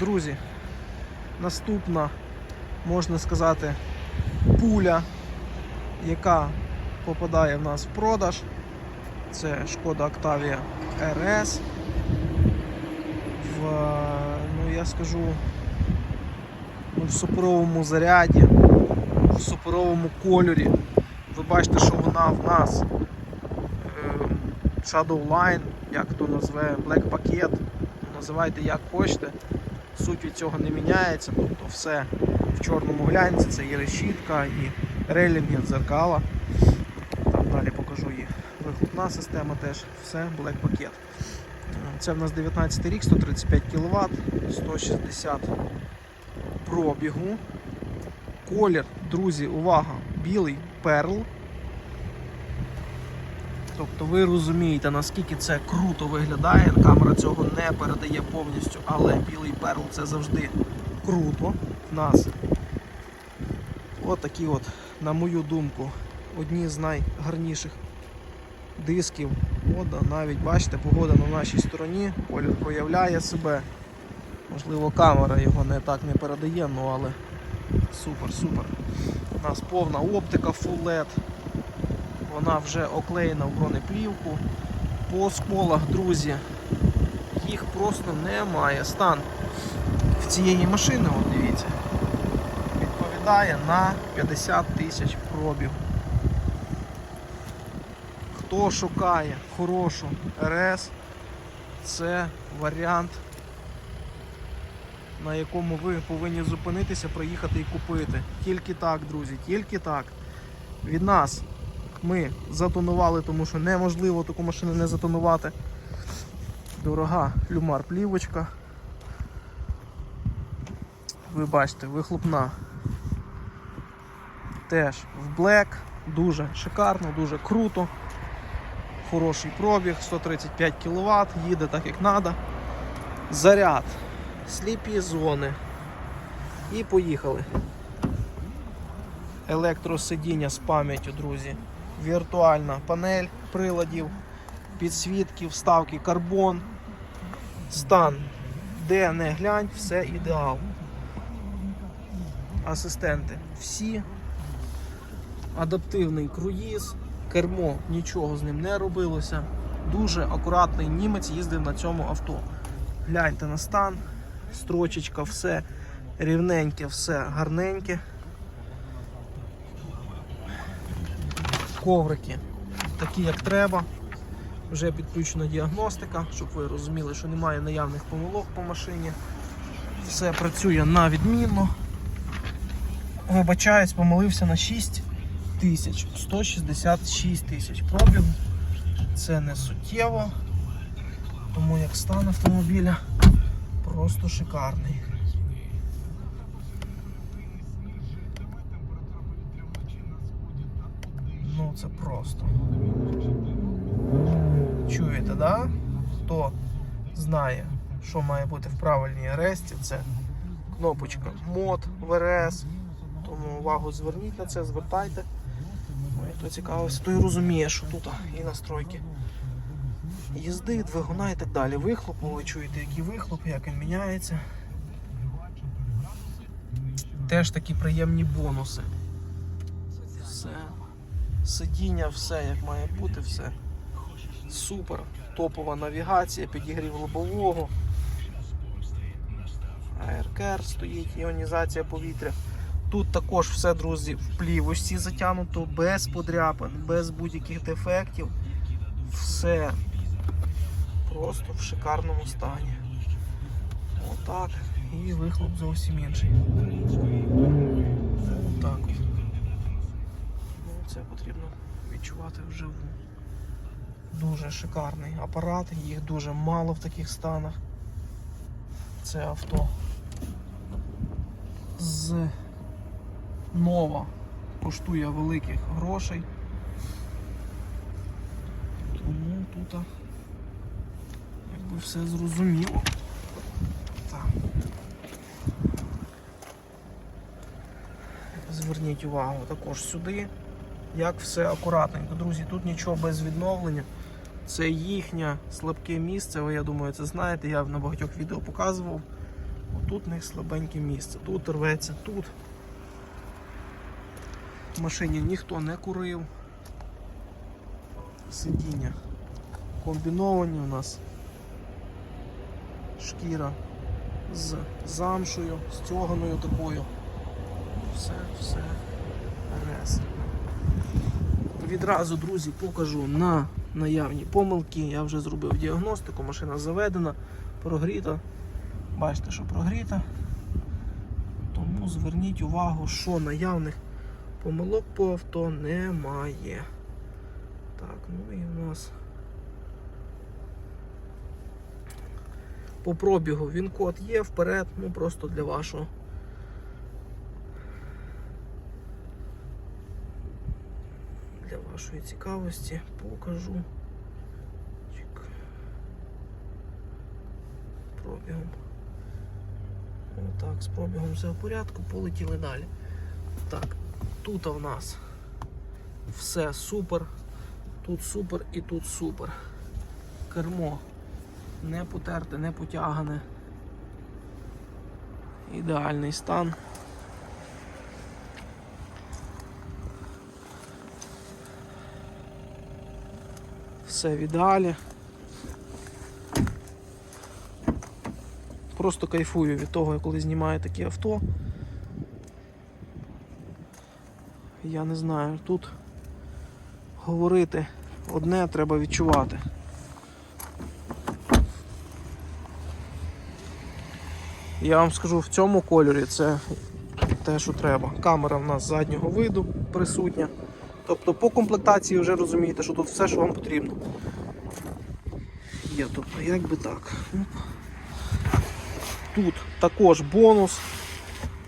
Друзі, наступна, можна сказати, пуля, яка попадає в нас в продаж. Це шкода Octavia RS. В, ну я скажу, ну, в супровому заряді, в супровому кольорі. Ви бачите, що вона в нас е, Shadow Line, як хто назве, Black пакет, називайте як хочете. Суть від цього не міняється, тобто все в чорному глянці, це і решітка, і рейлінги, дзеркала. Там далі покажу їх. Вихлопна система теж, все Black пакет. Це в нас 19 рік, 135 кВт, 160 пробігу. Колір, друзі, увага, білий перл. Тобто ви розумієте, наскільки це круто виглядає. Камера цього не передає повністю, але білий перл це завжди круто в нас. От такі от, на мою думку, одні з найгарніших дисків. От, навіть бачите, погода на нашій стороні, колір проявляє себе. Можливо, камера його не так не передає, ну але супер, супер. У нас повна оптика Full LED. Вона вже оклеєна в бронеплівку. По сколах, друзі, їх просто немає. Стан в цієї машини, от дивіться, відповідає на 50 тисяч пробіг. Хто шукає хорошу РС, це варіант, на якому ви повинні зупинитися, проїхати і купити. Тільки так, друзі, тільки так. Від нас ми затонували, тому що неможливо таку машину не затонувати. Дорога люмар плівочка. Ви бачите, вихлопна теж в Black, дуже шикарно, дуже круто. Хороший пробіг, 135 кВт, їде так як треба. Заряд, сліпі зони. І поїхали. Електросидіння з пам'яттю, друзі. Віртуальна панель приладів, підсвітки, вставки карбон. Стан, де не глянь, все ідеал. Асистенти всі. Адаптивний круїз, кермо, нічого з ним не робилося. Дуже акуратний німець їздив на цьому авто. Гляньте на стан, строчечка, все рівненьке, все гарненьке. Коврики такі, як треба. Вже підключена діагностика, щоб ви розуміли, що немає наявних помилок по машині. Все працює на відмінно. Вибачаюсь, помилився на 6 тисяч, 166 тисяч пробігу. Це не суттєво, тому як стан автомобіля просто шикарний. Ну це просто. Чуєте, да? Хто знає, що має бути в правильній аресті, це кнопочка мод в РС. Тому увагу зверніть на це, звертайте. Ну, і хто цікавився, той розуміє, що тут і настройки їзди, двигуна і так далі. Вихлоп, ну, ви чуєте, який вихлоп, як він міняється. Теж такі приємні бонуси. Сидіння, все як має бути, все. Супер. Топова навігація, підігрів лобового. Аеркер стоїть, іонізація повітря. Тут також все, друзі, в плівочці затягнуто, без подряпин, без будь-яких дефектів. Все просто в шикарному стані. Отак. І вихлоп зовсім інший. Отак. Це потрібно відчувати вживу. Дуже шикарний апарат, їх дуже мало в таких станах. Це авто з нова коштує великих грошей. Тому тут якби все зрозуміло. Так. Зверніть увагу також сюди, як все акуратненько. Друзі, тут нічого без відновлення. Це їхнє слабке місце, ви, я думаю, це знаєте, я на багатьох відео показував. Тут в них слабеньке місце. Тут рветься, тут. В машині ніхто не курив. Сидіння комбіновані у нас. Шкіра з замшою, стяганою такою. Все, все рез. Відразу, друзі, покажу на наявні помилки. Я вже зробив діагностику, машина заведена, прогріта. Бачите, що прогріта. Тому зверніть увагу, що наявних помилок по авто немає. Так, ну і у нас по пробігу він код є вперед, ну просто для вашого. Для вашої цікавості покажу. Чик. Пробігом. Отак, з пробігом все в порядку, полетіли далі. Так, тут у нас все супер. Тут супер і тут супер. Кермо не потерте, не потягане. Ідеальний стан. Все в ідеалі. Просто кайфую від того, коли знімаю такі авто. Я не знаю, тут говорити одне треба відчувати. Я вам скажу, в цьому кольорі це те, що треба. Камера в нас заднього виду присутня. Тобто по комплектації вже розумієте, що тут все, що вам потрібно. Є, тобто, як би так. Тут також бонус.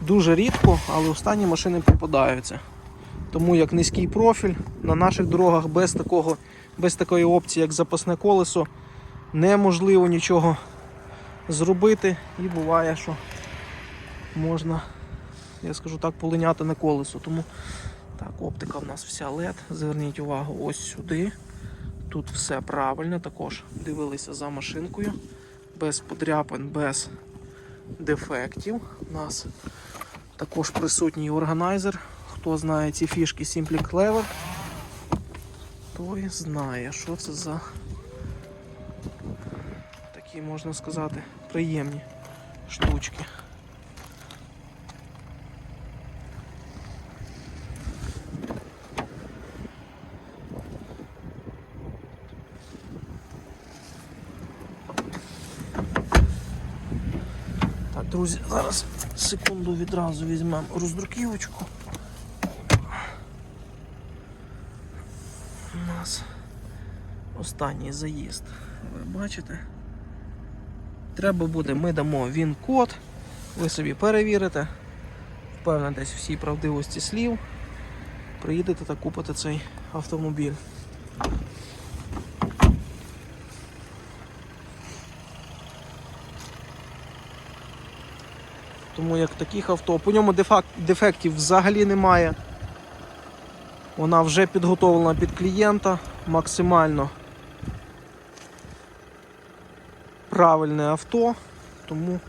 Дуже рідко, але останні машини попадаються. Тому як низький профіль на наших дорогах без, такого, без такої опції, як запасне колесо, неможливо нічого зробити. І буває, що можна, я скажу так, полиняти на колесо. Тому так, оптика в нас вся LED. Зверніть увагу ось сюди. Тут все правильно, також дивилися за машинкою. Без подряпин, без дефектів. У нас також присутній органайзер. Хто знає ці фішки Simply Clever, той знає, що це за такі, можна сказати, приємні штучки. Друзі, зараз секунду відразу візьмемо роздруківочку. У нас останній заїзд. Ви бачите? Треба буде, ми дамо він код, ви собі перевірите, впевнитесь всій правдивості слів, приїдете та купите цей автомобіль. Тому як таких авто, по ньому дефектів взагалі немає. Вона вже підготовлена під клієнта максимально правильне авто, тому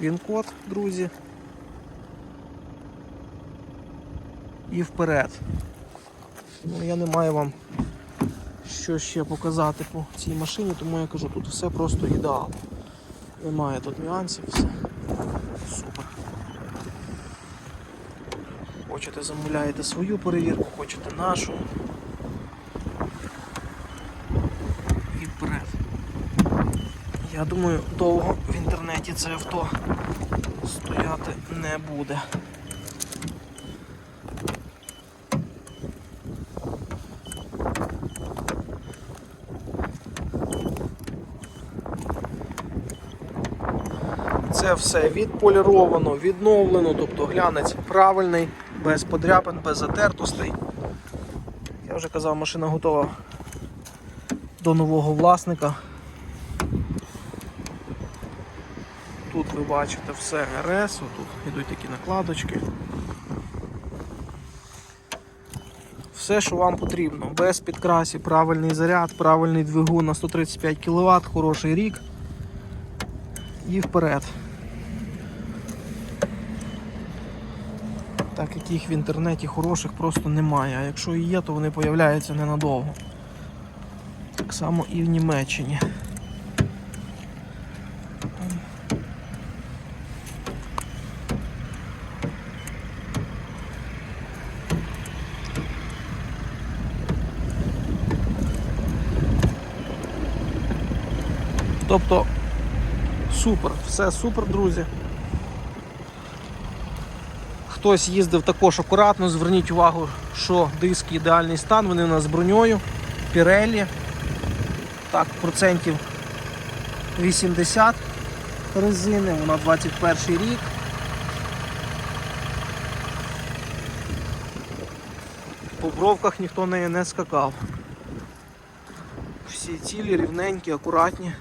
він код, друзі. І вперед. Ну, я не маю вам що ще показати по цій машині, тому я кажу, тут все просто ідеал. Немає тут нюансів, все супер. Хочете замовляєте свою перевірку, хочете нашу. І вперед. Я думаю, довго в інтернеті це авто стояти не буде. Це все відполіровано, відновлено, тобто глянець правильний, без подряпин, без затертостей. Я вже казав, машина готова до нового власника. Тут ви бачите все РС, тут йдуть такі накладочки. Все, що вам потрібно, без підкрасів, правильний заряд, правильний двигун на 135 кВт, хороший рік і вперед. Так як їх в інтернеті хороших просто немає. А якщо і є, то вони появляються ненадовго. Так само і в Німеччині. Тобто супер, все супер, друзі. Хтось їздив також акуратно, зверніть увагу, що диски ідеальний стан, вони у нас з броньою, Pirelli. Так, процентів 80 резини, вона 21 рік. По бровках ніхто нею не скакав. Всі цілі, рівненькі, акуратні.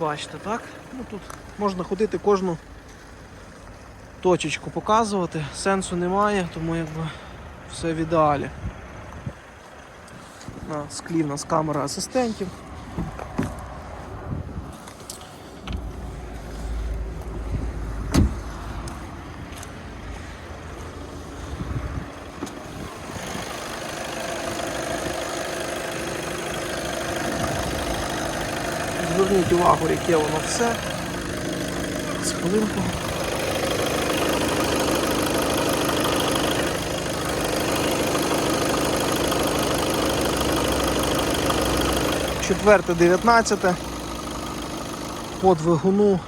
Бачите, так? Ну, тут можна ходити кожну точечку показувати, сенсу немає, тому якби все в ідеалі. На склі нас камера асистентів. Зверніть увагу, яке воно все. З хвилинку. Четверте, дев'ятнадцяте. По двигуну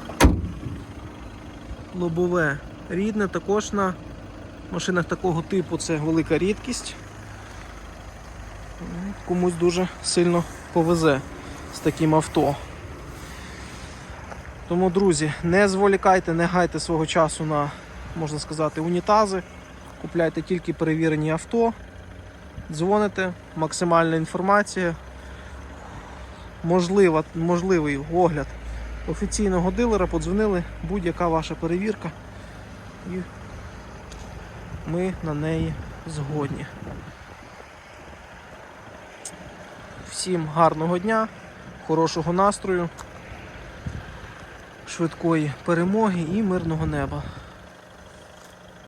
лобове рідне, також на машинах такого типу це велика рідкість. Комусь дуже сильно повезе з таким авто. Тому, друзі, не зволікайте, не гайте свого часу на, можна сказати, унітази. Купляйте тільки перевірені авто, дзвоните, максимальна інформація, можлива, можливий огляд офіційного дилера, подзвонили, будь-яка ваша перевірка, і ми на неї згодні. Всім гарного дня, хорошого настрою, швидкої перемоги і мирного неба.